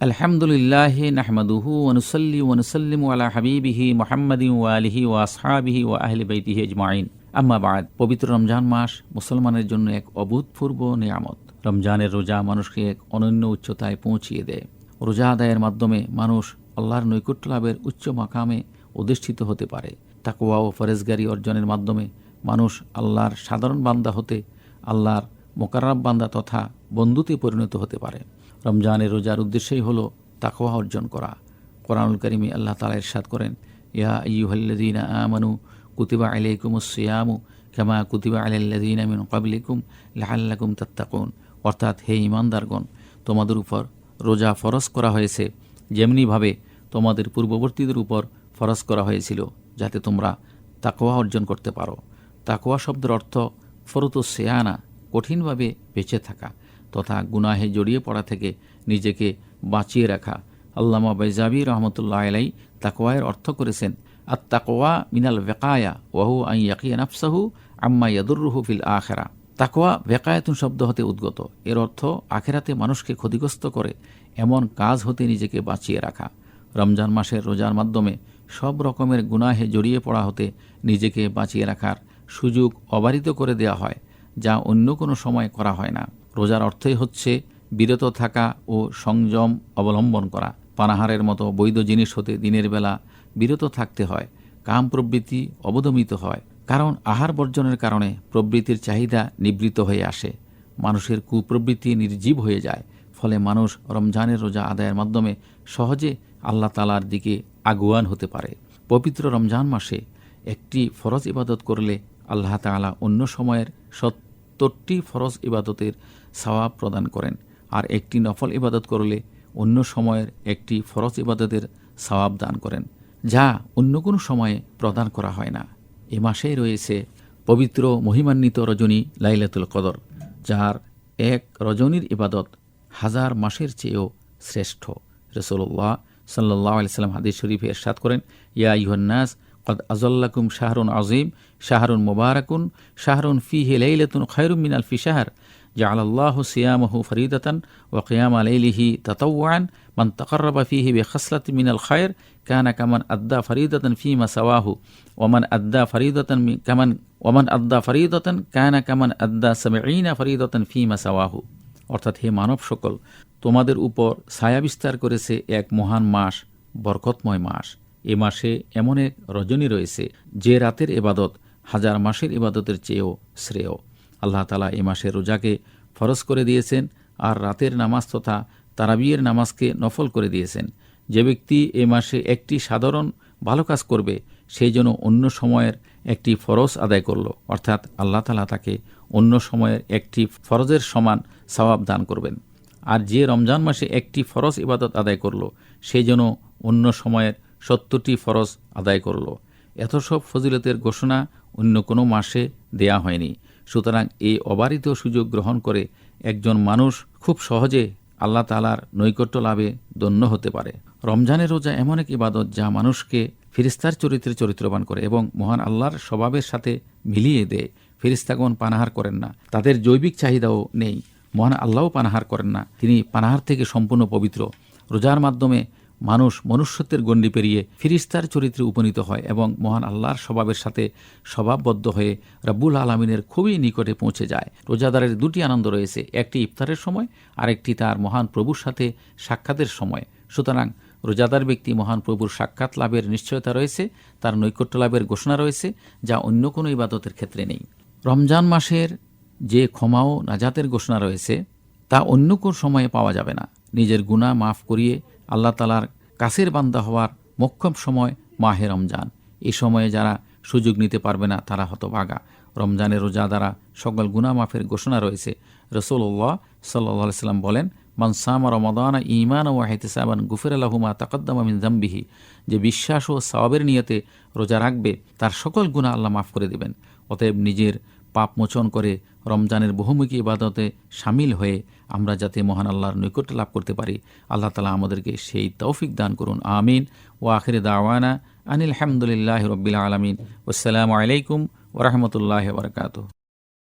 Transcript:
আলহামদুলিল্লাহ নাহমাদুহু ওনসল্লি ওনসল্লিম আলা হাবিবিহি মোহাম্মদি ওয়ালিহি ও আসহাবিহি ও আহলি বৈতিহি আজমাইন। আম্মাবাদ পবিত্র রমজান মাস মুসলমানের জন্য এক অভূতপূর্ব নিয়ামত। রমজানের রোজা মানুষকে এক অনন্য উচ্চতায় পৌঁছিয়ে দেয়। রোজা আদায়ের মাধ্যমে মানুষ আল্লাহর নৈকট্য লাভের উচ্চ মাকামে অধিষ্ঠিত হতে পারে। তাকুয়া ও ফরেজগারি অর্জনের মাধ্যমে মানুষ আল্লাহর সাধারণ বান্দা হতে, আল্লাহর মোকাররাব বান্দা তথা বন্ধুতে পরিণত হতে পারে। রমজানের রোজার উদ্দেশ্যই হলো তাকওয়া অর্জন করা। কোরআনুল করিমে আল্লাহ তালা ইরশাদ করেন, ইয়া ইউহল্লাদিনা আমানু কুতিবা আলাইকুম সিয়ামু কেমা কুতিবা আলাইল্লাদিন মিন কাবলিকুম লাহাল্লাকুম তাত্তাকুন। অর্থাৎ হে ইমানদারগণ তোমাদের উপর রোজা ফরজ করা হয়েছে, যেমনিভাবে তোমাদের পূর্ববর্তীদের উপর ফরজ করা হয়েছিল, যাতে তোমরা তাকোয়া অর্জন করতে পারো। তাকোয়া শব্দের অর্থ ফরত সেয়ানা, কঠিনভাবে বেঁচে থাকা। তথা গুনাহে জড়িয়ে পড়া থেকে নিজেকে বাঁচিয়ে রাখা। আল্লামা বাইজাবি রহমতুল্লাহ আলাই তাকোয়ায়ের অর্থ করেছেন আর তাকোয়া মিনাল বেকায়া ওয়াহু আই ইয়াকিয়া নাফসাহু আম্মা ইয়াদুরুহু ফিল আখেরা। তাকোয়া বেকায়াতুন শব্দ হতে উদ্গত। এর অর্থ আখেরাতে মানুষকে ক্ষতিগ্রস্ত করে, এমন কাজ হতে নিজেকে বাঁচিয়ে রাখা। রমজান মাসের রোজার মাধ্যমে সব রকমের গুনাহে জড়িয়ে পড়া হতে নিজেকে বাঁচিয়ে রাখার সুযোগ অবারিত করে দেয়া হয়, যা অন্য কোনো সময় করা হয় না। রোজার অর্থই হচ্ছে বিরত থাকা ও সংযম অবলম্বন করা। পানাহারের মতো বৈধ জিনিস হতে দিনের বেলা বিরত থাকতে হয়। কাম প্রবৃত্তি অবদমিত হয়। কারণ আহার বর্জনের কারণে প্রবৃত্তির চাহিদা নিবৃত হয়ে আসে। মানুষের কুপ্রবৃত্তি নির্জীব হয়ে যায়। ফলে মানুষ রমজানের রোজা আদায়ের মাধ্যমে সহজে আল্লাহ তালার দিকে আগুয়ান হতে পারে। পবিত্র রমজান মাসে একটি ফরজ ইবাদত করলে আল্লাহ তালা অন্য সময়ের সত্তরটি ফরজ ইবাদতের সওয়াব প্রদান করেন। আর একটি নফল ইবাদত করলে অন্য সময়ের একটি ফরজ ইবাদতের সওয়াব দান করেন, যা অন্য কোনো সময়ে প্রদান করা হয় না। এ মাসেই রয়েছে পবিত্র মহিমান্বিত রজনী লাইলাতুল কদর, যার এক রজনীর ইবাদত হাজার মাসের চেয়েও শ্রেষ্ঠ। রসুল্লাহ সাল্লাহ আলিয়াল্লাম হাদিস শরীফে এরশাদ করেন, ইয়া ইহন্নাস কদ আজল্লাকুম শাহরুন আজিম শাহরুন মুবারাকুন, শাহরুন ফি হে লাইলাতুন খৈরুম মিনাল ফি শাহর। জাল সিয়ামহু ফরিদাতান ও কিয়াম আলাইলিহি তাতওয়ান মান তকর্রবা বে খসলত মিনাল খায়ের কানা আদ্দা ফরিদাতন ফি মাসাওয়াহু ওমান আদ্দা ফরিদাতন কামান ওমান আদ্দা ফরিদাতন কানা কামান আদ্দা সামিনা ফরিদাতন ফি মাসাওয়াহু অর্থাৎ হে মানব সকল, তোমাদের উপর ছায়া বিস্তার করেছে এক মহান মাস, বরকতময় মাস। এ মাসে এমন এক রজনী রয়েছে, যে রাতের এবাদত হাজার মাসের ইবাদতের চেয়েও শ্রেয়। আল্লাহ তালা এ মাসে রোজাকে ফরজ করে দিয়েছেন আর রাতের নামাজ তথা তারাবিয়ের নামাজকে নফল করে দিয়েছেন। যে ব্যক্তি এ মাসে একটি সাধারণ ভালো কাজ করবে সেই জন্য অন্য সময়ের একটি ফরজ আদায় করল, অর্থাৎ আল্লাহ তালা তাকে অন্য সময়ের একটি ফরজের সমান সওয়াব দান করবেন। আর যে রমজান মাসে একটি ফরজ ইবাদত আদায় করল সেই জন্য অন্য সময়ের সত্তরটি ফরজ আদায় করল। এত সব ফজিলতের ঘোষণা অন্য কোনো মাসে দেয়া হয়নি। সুতরাং এই অবারিত সুযোগ গ্রহণ করে একজন মানুষ খুব সহজে আল্লাহ তালার নৈকট্য লাভে দন্য হতে পারে। রমজানের রোজা এমন এক ইবাদত যা মানুষকে ফিরিস্তার চরিত্রে চরিত্রবান করে এবং মহান আল্লাহর স্বভাবের সাথে মিলিয়ে দেয়। ফিরিস্তাগণ পানাহার করেন না। তাদের জৈবিক চাহিদাও নেই। মহান আল্লাহও পানাহার করেন না। তিনি পানাহার থেকে সম্পূর্ণ পবিত্র। রোজার মাধ্যমে মানুষ মনুষ্যত্বের গণ্ডি পেরিয়ে ফিরিস্তার চরিত্রে উপনীত হয় এবং মহান আল্লাহর স্বভাবের সাথে স্বভাববদ্ধ হয়ে রাব্বুল আলমিনের খুবই নিকটে পৌঁছে যায়। রোজাদারের দুটি আনন্দ রয়েছে, একটি ইফতারের সময়, আরেকটি তার মহান প্রভুর সাথে সাক্ষাতের সময়। সুতরাং রোজাদার ব্যক্তি মহান প্রভুর সাক্ষাৎ লাভের নিশ্চয়তা রয়েছে, তার নৈকট্য লাভের ঘোষণা রয়েছে, যা অন্য কোনো ইবাদতের ক্ষেত্রে নেই। রমজান মাসের যে ক্ষমা ও নাজাতের ঘোষণা রয়েছে, তা অন্য কোন সময়ে পাওয়া যাবে না। নিজের গুণা মাফ করিয়ে আল্লাহ তালার কাছের বান্দা হওয়ার মক্ষম সময় মাহে রমজান। এ সময়ে যারা সুযোগ নিতে পারবে না, তারা হতভাগা। রমজানের রোজা দ্বারা সকল গুণা মাফের ঘোষণা রয়েছে। রসুল্লাহ সাল্লাহ সাল্লাম বলেন মানসামা রমাদানা ইমান ও হেতেসাবান গুফের আলহুমা তাকদ্দামা মিন জাম্বিহি যে বিশ্বাস ও সওয়াবের নিয়তে রোজা রাখবে, তার সকল গুণা আল্লাহ মাফ করে দেবেন। অতএব নিজের পাপ মোচন করে রমজানের বহুমুখী ইবাদতে সামিল হয়ে আমরা যাতে মহান আল্লাহর নৈকট্য লাভ করতে পারি, আল্লাহ তালা আমাদেরকে সেই তৌফিক দান করুন, আমিন। ও আখির দাওয়ানা আনিল হামদুলিল্লাহ রবিল আলমিন। আসসালামু আলাইকুম ওরহমতুল্লাহ বরকাত